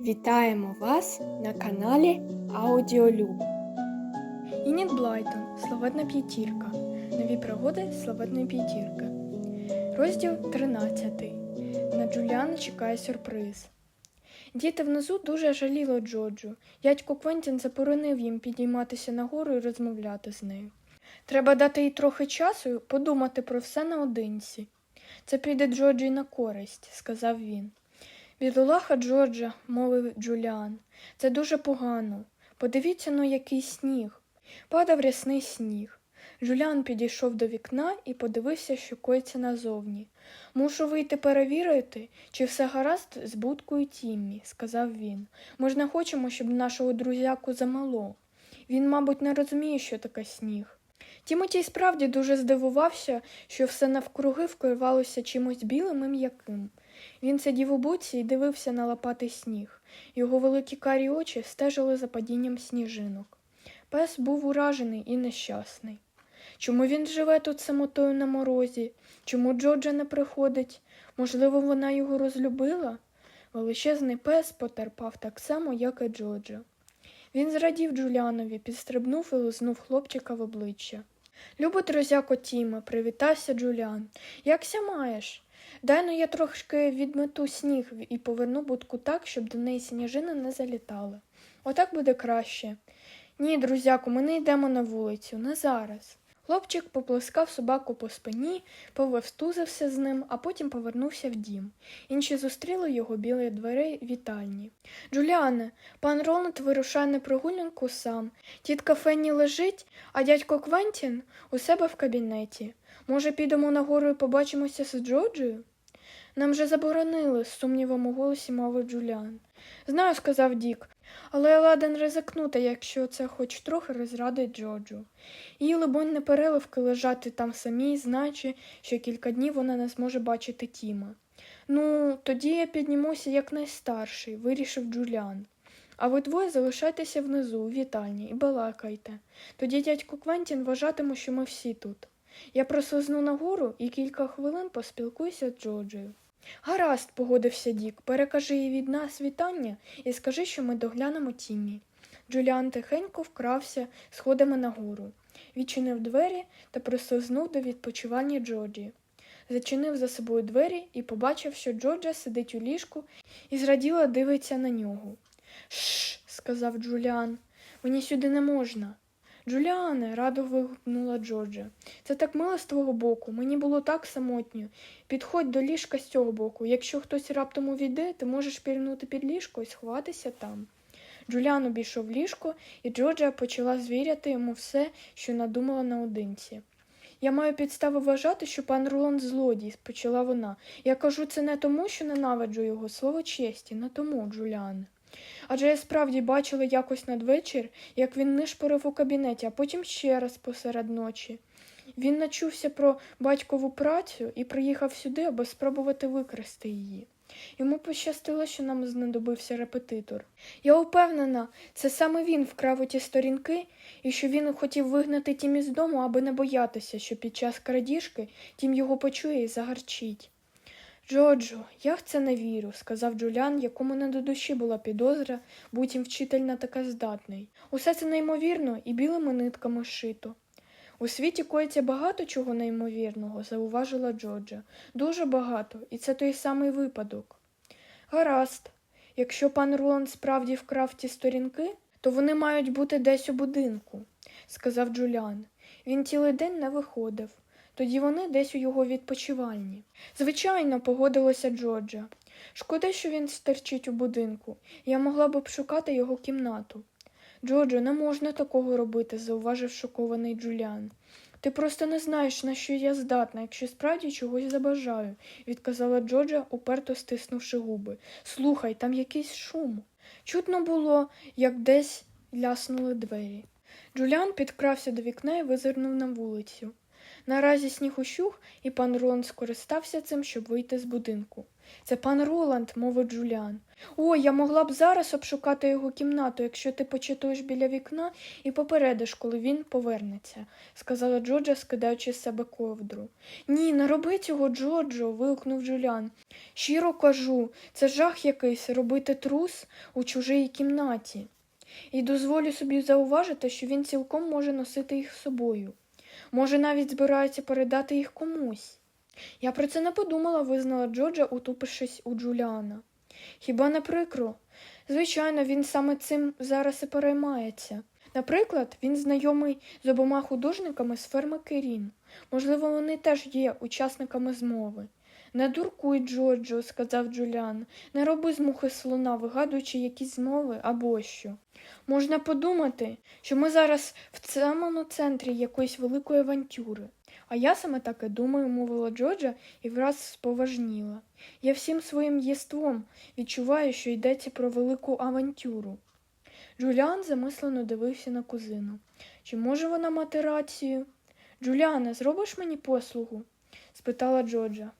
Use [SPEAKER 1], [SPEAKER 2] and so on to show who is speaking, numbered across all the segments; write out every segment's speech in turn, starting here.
[SPEAKER 1] Вітаємо вас на каналі Аудіолюб.
[SPEAKER 2] Ініт Блайтон, Славетна п'ятірка. Нові пригоди Славетної п'ятірки. Розділ 13. На Джуліана чекає сюрприз. Діти внизу дуже жаліли Джоджу. Дядько Квентін заборонив їм підійматися нагору і розмовляти з нею. Треба дати їй трохи часу подумати про все наодинці. Це піде Джорджі на користь, сказав він. Бідолаха Джорджа, мовив Джуліан, це дуже погано. Подивіться ну, який сніг. Падав рясний сніг. Джуліан підійшов до вікна і подивився, що коїться назовні. Мушу вийти перевірити, чи все гаразд з будкою Тіммі, сказав він. Ми ж не хочемо, щоб нашого друзяку замало. Він, мабуть, не розуміє, що таке сніг. Тімотій справді дуже здивувався, що все навкруги вкривалося чимось білим і м'яким. Він сидів у буці і дивився на лопатий сніг. Його великі карі очі стежили за падінням сніжинок. Пес був уражений і нещасний. Чому він живе тут самотою на морозі? Чому Джоджа не приходить? Можливо, вона його розлюбила? Величезний пес потерпав так само, як і Джоджа. Він зрадів Джуліанові, підстрибнув і лизнув хлопчика в обличчя. Любо друзяко Тіме, привітався Джуліан. Якся маєш? Дай ну я трошки відмету сніг і поверну будку так, щоб до неї сніжини не залітали. Отак буде краще. Ні, друзяку, ми не йдемо на вулицю, не зараз. Хлопчик поплескав собаку по спині, повевстузився з ним, а потім повернувся в дім. Інші зустріли його біля дверей вітальні. Джуліане, пан Роланд вирушає на прогулянку сам. Тітка Фенні лежить, а дядько Квентін у себе в кабінеті. Може, підемо нагору і побачимося з Джорджею? Нам же заборонили, з сумнівом у голосі мовив Джуліан. Знаю, сказав Дік, але я ладен ризикнути, якщо це хоч трохи розрадить Джорджу. Їй, либонь, не переливки лежати там самій, знаючи, що кілька днів вона не зможе бачити Тіма. Ну, тоді я піднімуся як найстарший, вирішив Джуліан. А ви двоє залишайтеся внизу, у вітальні, і балакайте. Тоді дядько Квентін вважатиме, що ми всі тут. Я прослизну нагору і кілька хвилин поспілкуюся з Джорджею. Гаразд, погодився Дік, перекажи їй від нас вітання і скажи, що ми доглянемо Тіммі. Джуліан тихенько вкрався сходами нагору, відчинив двері та прослизнув до відпочивання Джорджі. Зачинив за собою двері і побачив, що Джорджа сидить у ліжку і зраділа дивиться на нього. Шш, сказав Джуліан, мені сюди не можна. Джуліане, радо вигукнула Джорджа. Це так мило з твого боку, мені було так самотньо. Підходь до ліжка з цього боку. Якщо хтось раптом увійде, ти можеш пірнути під ліжко і сховатися там. Джуліан обійшов ліжко, і Джорджа почала звіряти йому все, що надумала наодинці. Я маю підстави вважати, що пан Роланд злодій, почала вона. Я кажу це не тому, що ненавиджу його, слово честі, не тому, Джуліане. Адже я справді бачила якось надвечір, як він нишпорив у кабінеті, а потім ще раз посеред ночі. Він начувся про батькову працю і приїхав сюди, аби спробувати викрасти її. Йому пощастило, що нам знадобився репетитор. Я упевнена, це саме він вкрав у ті сторінки, і що він хотів вигнати тім із дому, аби не боятися, що під час крадіжки тім його почує і загарчить. Джоджо, я в це не вірю, сказав Джуліан, якому не до душі була підозра, буцім вчитель на таке здатний. Усе це неймовірно і білими нитками шито. У світі коїться багато чого неймовірного, зауважила Джорджа. Дуже багато, і це той самий випадок. Гаразд, якщо пан Роланд справді вкрав ті сторінки, то вони мають бути десь у будинку, сказав Джуліан. Він цілий день не виходив. Тоді вони десь у його відпочивальні. Звичайно, погодилася Джорджа. Шкода, що він стерчить у будинку. Я могла б обшукати його кімнату. Джорджо, не можна такого робити, зауважив шокований Джуліан. Ти просто не знаєш, на що я здатна, якщо справді чогось забажаю, відказала Джорджа, уперто стиснувши губи. Слухай, там якийсь шум. Чутно було, як десь ляснули двері. Джуліан підкрався до вікна і визирнув на вулицю. Наразі сніг ущух, і пан Роланд скористався цим, щоб вийти з будинку. Це пан Роланд, мовив Джуліан. О, я могла б зараз обшукати його кімнату, якщо ти почитуєш біля вікна і попередиш, коли він повернеться, сказала Джорджа, скидаючи з себе ковдру. Ні, не роби цього, Джорджо. вигукнув Джуліан. Щиро кажу, це жах якийсь робити трус у чужій кімнаті. І дозволю собі зауважити, що він цілком може носити їх з собою. Може, навіть збирається передати їх комусь. Я про це не подумала, визнала Джорджа, утупившись у Джуліана. Хіба не прикро? Звичайно, він саме цим зараз і переймається. Наприклад, він знайомий з обома художниками з ферми Керін. Можливо, вони теж є учасниками змови. Не дуркуй, Джорджо, сказав Джуліан, не роби з мухи слона, вигадуючи якісь змови або що. Можна подумати, що ми зараз в самому центрі якоїсь великої авантюри. А я саме так і думаю, мовила Джорджа і враз споважніла. Я всім своїм єством відчуваю, що йдеться про велику авантюру. Джуліан замислено дивився на кузину. Чи може вона мати рацію? Джуліане, зробиш мені послугу? спитала Джорджа.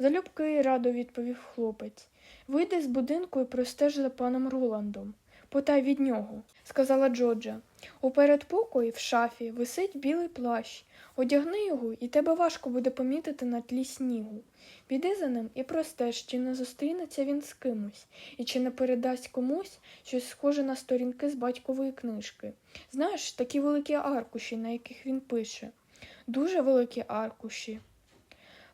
[SPEAKER 2] Залюбки радо відповів хлопець. Вийди з будинку і простеж за паном Роландом. Потай від нього, сказала Джорджа. У передпокої в шафі висить білий плащ. Одягни його, і тебе важко буде помітити на тлі снігу. Піди за ним і простеж, чи не зустрінеться він з кимось, і чи не передасть комусь щось схоже на сторінки з батькової книжки. Знаєш, такі великі аркуші, на яких він пише. Дуже великі аркуші.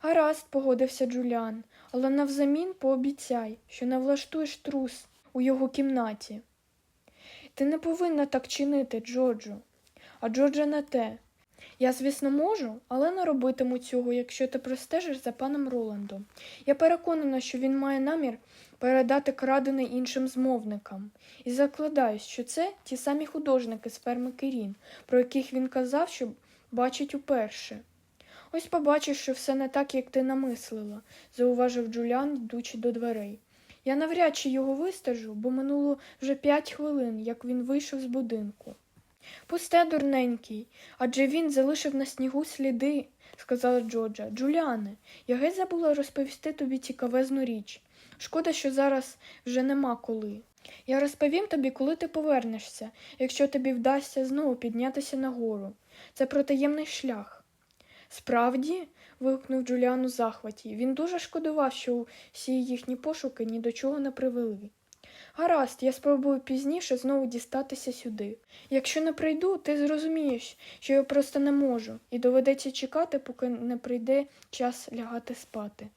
[SPEAKER 2] Гаразд, погодився Джуліан, але навзамін пообіцяй, що не влаштуєш трус у його кімнаті. Ти не повинна так чинити, Джорджо. А Джорджа не те. Я, звісно, можу, але не робитиму цього, якщо ти простежиш за паном Роландом. Я переконана, що він має намір передати крадене іншим змовникам. І закладаюсь, що це ті самі художники з ферми Керін, про яких він казав, що бачить уперше. Ось побачиш, що все не так, як ти намислила, зауважив Джуліан, йдучи до дверей. Я навряд чи його вистежу, бо минуло вже п'ять хвилин, як він вийшов з будинку. Пусте, дурненький, адже він залишив на снігу сліди, сказала Джорджа. Джуліане, я геть забула розповісти тобі цікавезну річ. Шкода, що зараз вже нема коли. Я розповім тобі, коли ти повернешся, якщо тобі вдасться знову піднятися нагору. Це про таємний шлях. Справді? вигукнув Джуліан у захваті. Він дуже шкодував, що всі їхні пошуки ні до чого не привели. Гаразд, я спробую пізніше знову дістатися сюди. Якщо не прийду, ти зрозумієш, що я просто не можу, і доведеться чекати, поки не прийде час лягати спати.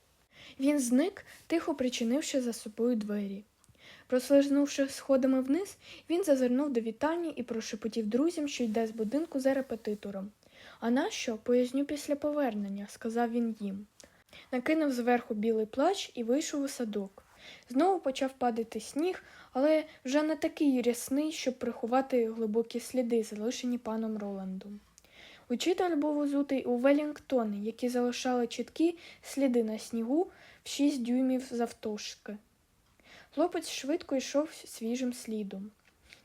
[SPEAKER 2] Він зник, тихо причинивши за собою двері. Прослизнувши сходами вниз, він зазирнув до вітальні і прошепотів друзям, що йде з будинку за репетитором. А нащо? Поясню після повернення, сказав він їм. Накинув зверху білий плащ і вийшов у садок. Знову почав падати сніг, але вже не такий рясний, щоб приховати глибокі сліди, залишені паном Роландом. Учитель був узутий у Велінгтони, які залишали чіткі сліди на снігу в шість дюймів завтовшки. Хлопець швидко йшов свіжим слідом.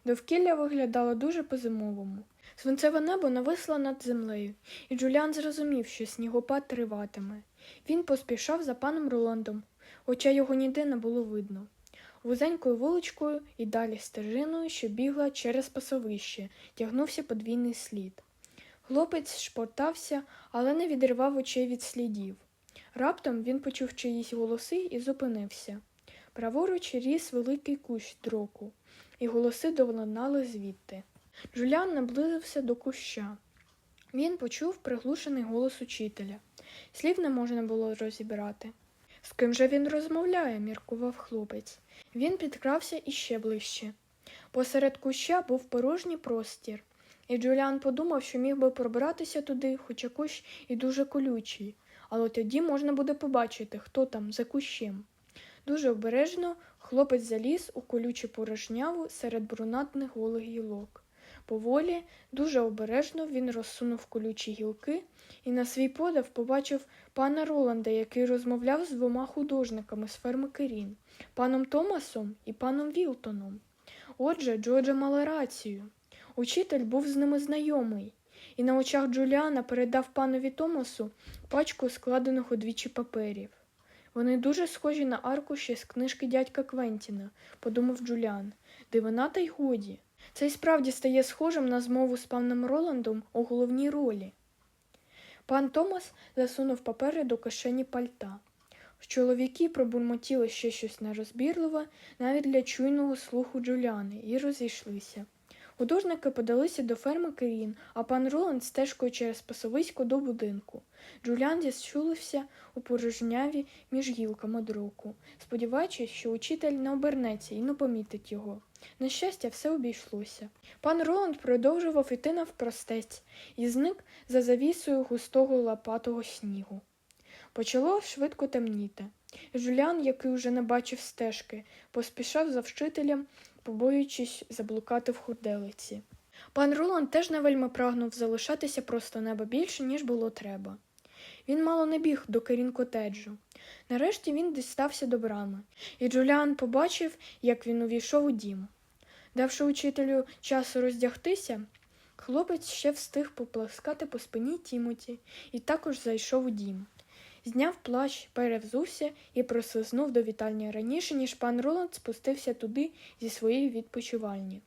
[SPEAKER 2] Довкілля виглядало дуже по-зимовому. Свинцеве небо нависло над землею, і Джуліан зрозумів, що снігопад триватиме. Він поспішав за паном Роландом, хоча його ніде не було видно. Вузенькою вуличкою і далі стежиною, що бігла через пасовище, тягнувся подвійний слід. Хлопець шпортався, але не відривав очей від слідів. Раптом він почув чиїсь голоси і зупинився. Праворуч ріс великий кущ дроку, і голоси долинали звідти. Жулян наблизився до куща. Він почув приглушений голос учителя. Слів не можна було розібрати. З ким же він розмовляє, міркував хлопець. Він підкрався іще ближче. Посеред куща був порожній простір, і Джуліан подумав, що міг би пробратися туди, хоча кущ і дуже колючий, але тоді можна буде побачити, хто там за кущем. Дуже обережно хлопець заліз у колючу порожняву серед брунатних голих гілок. Поволі, дуже обережно він розсунув колючі гілки і на свій подив побачив пана Роланда, який розмовляв з двома художниками з ферми Керін, паном Томасом і паном Вілтоном. Отже, Джорджа мала рацію. Учитель був з ними знайомий, і на очах Джуліана передав панові Томасу пачку складених удвічі паперів. Вони дуже схожі на аркуші з книжки дядька Квентіна, подумав Джуліан. Дивина та й годі. Це й справді стає схожим на змову з паном Роландом у головній ролі. Пан Томас засунув папери до кишені пальта. Чоловіки пробурмотіли ще щось нерозбірливе навіть для чуйного слуху Джуліани і розійшлися. Художники подалися до ферми Керін, а пан Роланд стежкою через пасовисько до будинку. Джуліан зіщулився у порожняві між гілками дроку, сподіваючись, що учитель не обернеться і не помітить його. На щастя, все обійшлося. Пан Роланд продовжував іти навпростець і зник за завісою густого лопатого снігу. Почало швидко темніти. Жулян, який уже не бачив стежки, поспішав за вчителем, побоюючись заблукати в хурделиці. Пан Роланд теж не вельми прагнув залишатися просто неба більше, ніж було треба. Він мало не біг до керін котеджу. Нарешті він дістався до брами, і Джуліан побачив, як він увійшов у дім. Давши учителю часу роздягтися, хлопець ще встиг поплескати по спині Тімоті і також зайшов у дім. Зняв плащ, перевзувся і прослизнув до вітальні раніше, ніж пан Роланд спустився туди зі своєї відпочивальні.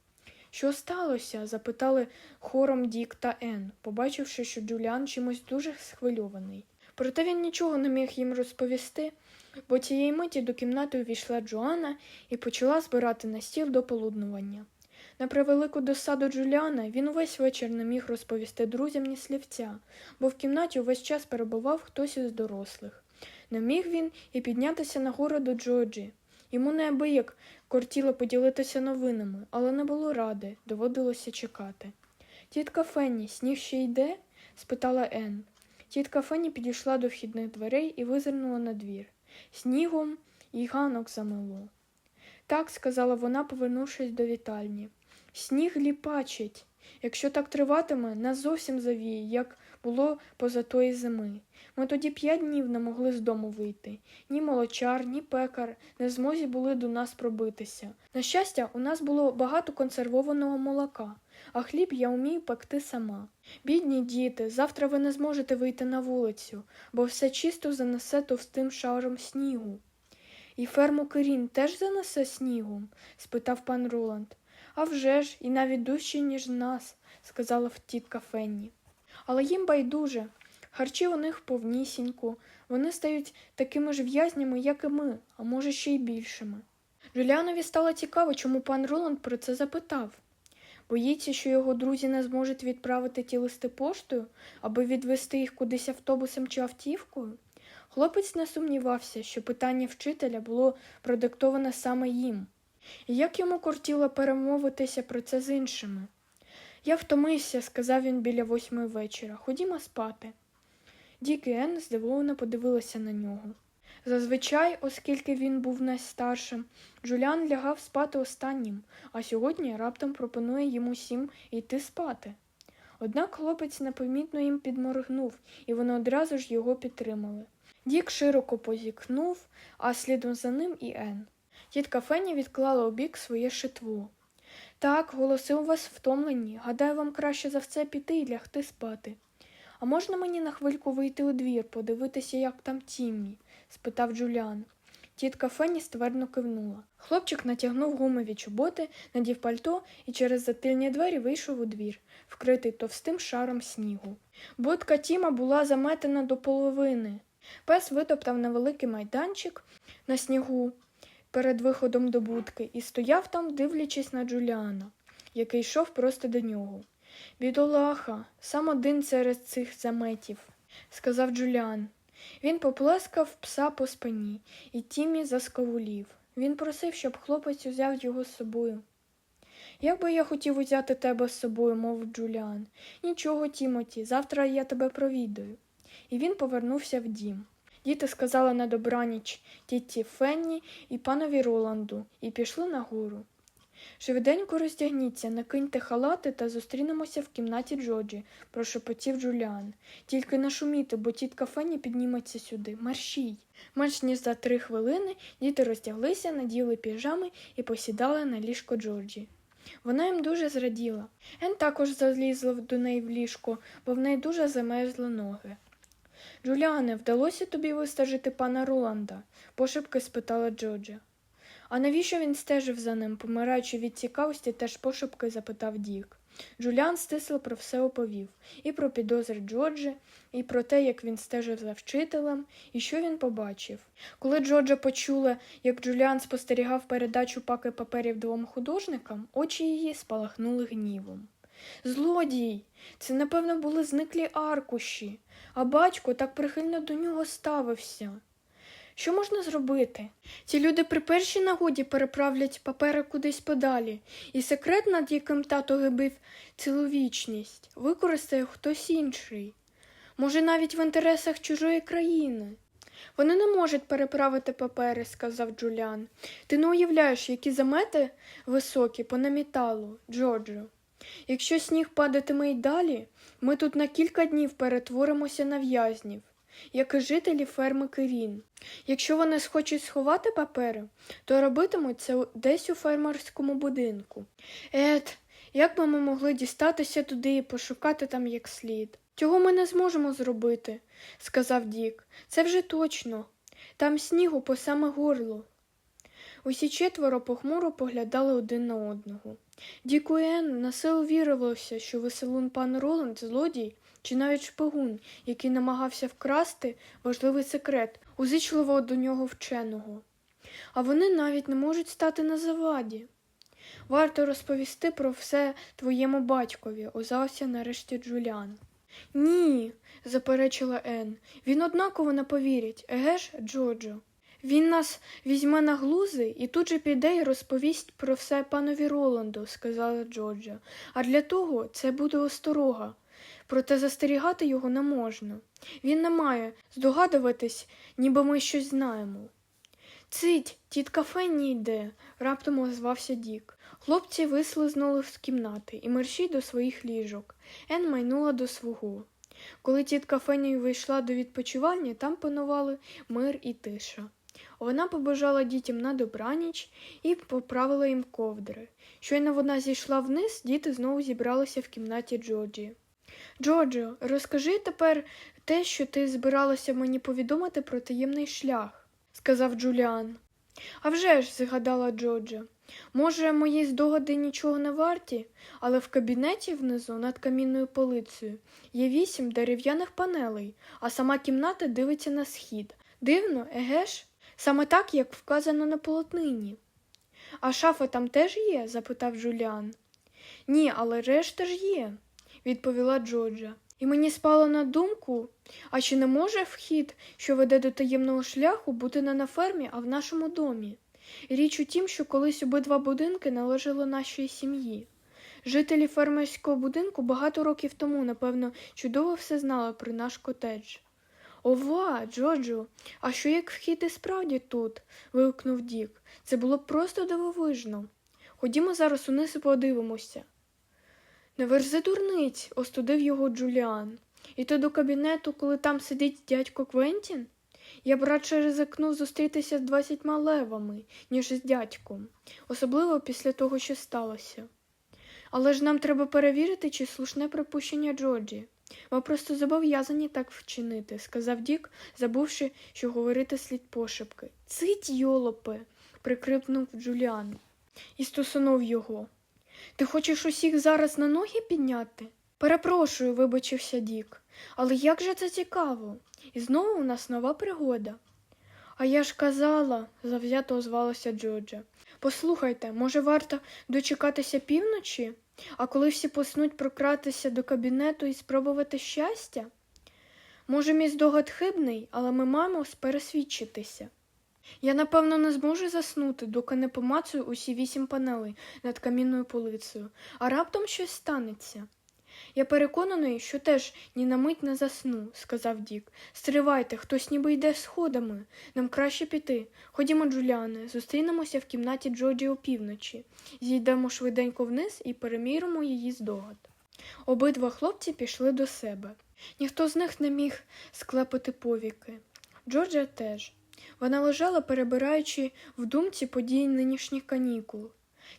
[SPEAKER 2] Що сталося? запитали хором Дік та Ен, побачивши, що Джуліан чимось дуже схвильований. Проте він нічого не міг їм розповісти, бо цієї миті до кімнати увійшла Джоанна і почала збирати на стіл до полуднування. На превелику досаду Джуліана він увесь вечір не міг розповісти друзям ні слівця, бо в кімнаті увесь час перебував хтось із дорослих. Не міг він і піднятися нагору до Джоджі. Йому неабияк кортіло поділитися новинами, але не було ради, доводилося чекати. Тітка Фенні, сніг ще йде? спитала Ен. Тітка Фенні підійшла до вхідних дверей і визирнула на двір. Снігом і ганок замило. Так, сказала вона, повернувшись до вітальні. Сніг ліпачить. Якщо так триватиме, нас зовсім завіє, як було поза тої зими. Ми тоді п'ять днів не могли з дому вийти. Ні молочар, ні пекар не змозі були до нас пробитися. На щастя, у нас було багато консервованого молока, а хліб я вмію пекти сама. Бідні діти, завтра ви не зможете вийти на вулицю, бо все чисто занесе товстим шаром снігу. І ферму Керін теж занесе снігом? спитав пан Роланд. «А вже ж, і навіть дужче, ніж нас, сказала тітка Фенні. Але їм байдуже. Харчі у них повнісінько, вони стають такими ж в'язнями, як і ми, а може, ще й більшими. Джуліанові стало цікаво, чому пан Роланд про це запитав. Боїться, що його друзі не зможуть відправити ті листи поштою, аби відвести їх кудись автобусом чи автівкою. Хлопець не сумнівався, що питання вчителя було продиктоване саме їм. І як йому кортіло перемовитися про це з іншими? Я втомився, сказав він біля восьмої вечора. Ходімо спати. Дік і Енн здивовано подивилися на нього. Зазвичай, оскільки він був найстаршим, Джуліан лягав спати останнім, а сьогодні раптом пропонує йому всім йти спати. Однак хлопець непомітно їм підморгнув, і вони одразу ж його підтримали. Дік широко позікнув, а слідом за ним і Ен. Тітка Фенні відклала у бік своє шитво. Так, голоси у вас втомлені. Гадаю, вам краще за все піти і лягти спати. А можна мені на хвильку вийти у двір, подивитися, як там Тіммі? спитав Джуліан. Тітка Фенні ствердно кивнула. Хлопчик натягнув гумові чоботи, надів пальто і через затильні двері вийшов у двір, вкритий товстим шаром снігу. Будка Тіма була заметена до половини. Пес витоптав невеликий майданчик на снігу перед виходом до будки і стояв там, дивлячись на Джуліана, який йшов просто до нього. Бідолаха, сам один серед цих заметів, сказав Джуліан. Він поплескав пса по спині, і Тімі заскавулів. Він просив, щоб хлопець узяв його з собою. Як би я хотів узяти тебе з собою, мовив Джуліан. Нічого, Тімоті, завтра я тебе провідаю. І він повернувся в дім. Діти сказали на добраніч тітті Фенні і панові Роланду і пішли нагору. Швиденько роздягніться, накиньте халати та зустрінемося в кімнаті Джоджі, прошепотів Джуліан. Тільки не шуміти, бо тітка Фенні підніметься сюди. Маршій. Менш ніж за три хвилини діти роздяглися, наділи піжами і посідали на ліжко Джорджі. Вона їм дуже зраділа. Ен також залізла до неї в ліжко, бо в неї дуже замерзли ноги. Джуліане, вдалося тобі вистежити пана Роланда? пошепки спитала Джорджа. А навіщо він стежив за ним, помираючи від цікавості, теж пошепки запитав Дік. Джуліан стисло про все оповів і про підозри Джорджі, і про те, як він стежив за вчителем, і що він побачив. Коли Джорджа почула, як Джуліан спостерігав передачу паки паперів двом художникам, очі її спалахнули гнівом. Злодій! Це, напевно, були зниклі аркуші, а батько так прихильно до нього ставився. Що можна зробити? Ці люди при першій нагоді переправлять папери кудись подалі, і секрет, над яким тато гибив цілу вічність, використає хтось інший. Може, навіть в інтересах чужої країни. Вони не можуть переправити папери, сказав Джуліан. Ти не уявляєш, які замети високі по наміталу, Джорджо. Якщо сніг падатиме й далі, ми тут на кілька днів перетворимося на в'язнів, як і жителі ферми Кирін. Якщо вони схочуть сховати папери, то робитимуть це десь у фермерському будинку. Ет, як би ми могли дістатися туди і пошукати там як слід? Цього ми не зможемо зробити, сказав Дік. Це вже точно. Там снігу по саме горло. Усі четверо похмуро поглядали один на одного. Діку і Енн на силу вірилося, що веселун пан Роланд злодій чи навіть шпигун, який намагався вкрасти важливий секрет, узичливого до нього вченого. А вони навіть не можуть стати на заваді. Варто розповісти про все твоєму батькові, озався нарешті Джуліан. Ні, заперечила Ен. Він однаково не повірить, еге ж, Джоджо. Він нас візьме на глузи і тут же піде і розповість про все панові Роланду, сказала Джорджа. А для того це буде осторога. Проте застерігати його не можна. Він не має здогадуватись, ніби ми щось знаємо. Цить, тітка Фенні йде, раптом озвався Дік. Хлопці вислизнули з кімнати і мерщій до своїх ліжок. Ен майнула до свого. Коли тітка Фенні вийшла до відпочивання, там панували мир і тиша. Вона побажала дітям на добраніч і поправила їм ковдри. Щойно вона зійшла вниз, діти знову зібралися в кімнаті Джорджі. Джорджо, розкажи тепер те, що ти збиралася мені повідомити про таємний шлях, сказав Джуліан. «А вже ж», – згадала Джорджа. Може, мої здогади нічого не варті, але в кабінеті внизу над камінною полицею є вісім дерев'яних панелей, а сама кімната дивиться на схід. Дивно, еге ж? Саме так, як вказано на полотнині. А шафа там теж є? запитав Джуліан. Ні, але решта ж є, відповіла Джорджа. І мені спало на думку, а чи не може вхід, що веде до таємного шляху, бути не на фермі, а в нашому домі? Річ у тім, що колись обидва будинки належали нашій сім'ї. Жителі фермерського будинку багато років тому, напевно, чудово все знали про наш котедж. Ова, Джоджо, а що як вхід і справді тут? вигукнув Дік. Це було просто дивовижно. Ходімо зараз униз і подивимося. Не верзи дурниць, остудив його Джуліан. І то до кабінету, коли там сидить дядько Квентін? Я б радше ризикнув зустрітися з двадцятьма левами, ніж з дядьком, особливо після того, що сталося. Але ж нам треба перевірити, чи слушне припущення Джорджі. Ми просто зобов'язані так вчинити, сказав Дік, забувши, що говорити слід пошепки. Цить, йолопе, прикрипнув Джуліан і стосунув його. Ти хочеш усіх зараз на ноги підняти? Перепрошую, вибачився Дік. Але як же це цікаво? І знову у нас нова пригода. А я ж казала, завзято озвалася Джорджа. Послухайте, може, варто дочекатися півночі, а коли всі поснуть прократися до кабінету і спробувати щастя? Може, мій здогад хибний, але ми маємо пересвідчитися. Я, напевно, не зможу заснути, доки не помацую усі вісім панелей над камінною полицею, а раптом щось станеться. Я переконаний, що теж ні на мить не засну, сказав Дік. Стривайте, хтось ніби йде сходами. Нам краще піти. Ходімо, Джуліане, зустрінемося в кімнаті Джоджі опівночі. Зійдемо швиденько вниз і переміримо її здогад. Обидва хлопці пішли до себе. Ніхто з них не міг склепати повіки. Джорджа теж. Вона лежала, перебираючи в думці події нинішніх канікул.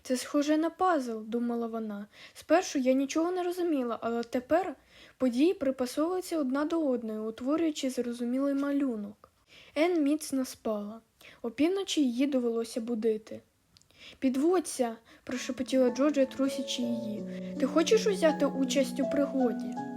[SPEAKER 2] Це схоже на пазл, думала вона. Спершу я нічого не розуміла, але тепер Події припасовуються одна до одної, утворюючи зрозумілий малюнок. Ен міцно спала. Опівночі її довелося будити. Підводься, прошепотіла Джорджа, трусячи її. Ти хочеш узяти участь у пригоді?